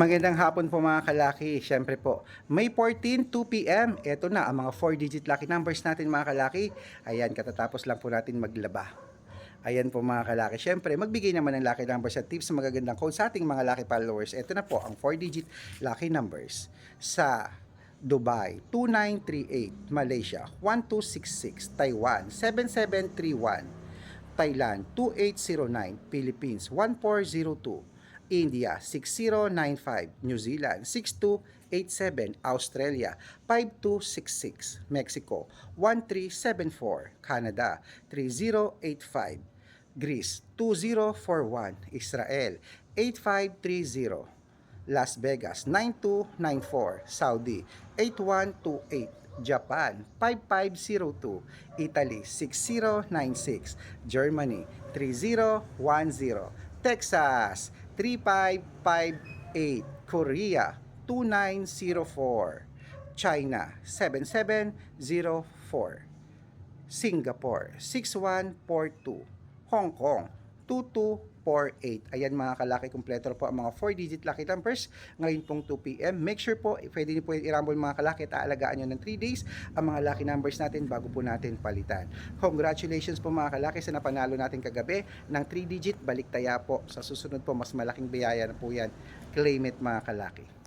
Magandang hapon po mga kalaki. Siyempre po, May 14, 2 p.m. Ito na ang mga 4-digit lucky numbers natin mga kalaki. Ayan, katatapos lang po natin maglaba. Ayan po mga kalaki. Siyempre, magbigay naman ng lucky numbers at tips sa magagandang code sa ating mga lucky followers. Ito na po ang 4-digit lucky numbers sa Dubai 2938, Malaysia 1266, Taiwan 7731, Thailand 2809, Philippines 1402, India 6095, New Zealand 6287, Australia 5266, Mexico 1374, Canada 3085, Greece 2041, Israel 8530, Las Vegas 9294, Saudi 8128, Japan 5502, Italy 6096, Germany 3010, Texas 3558, Korea 2904, China 7704, Singapore 6142, Hong Kong 2248. Ayan mga kalaki kompleto na po ang mga 4-digit lucky numbers ngayon pong 2 p.m. Make sure po, pwede niyo po i-rumble mga kalaki at aalagaan nyo ng 3 days ang mga lucky numbers natin bago po natin palitan. Congratulations po mga kalaki sa napanalo natin kagabi ng 3-digit balik taya po. Sa susunod po, mas malaking biyaya na po yan. Claim it mga kalaki.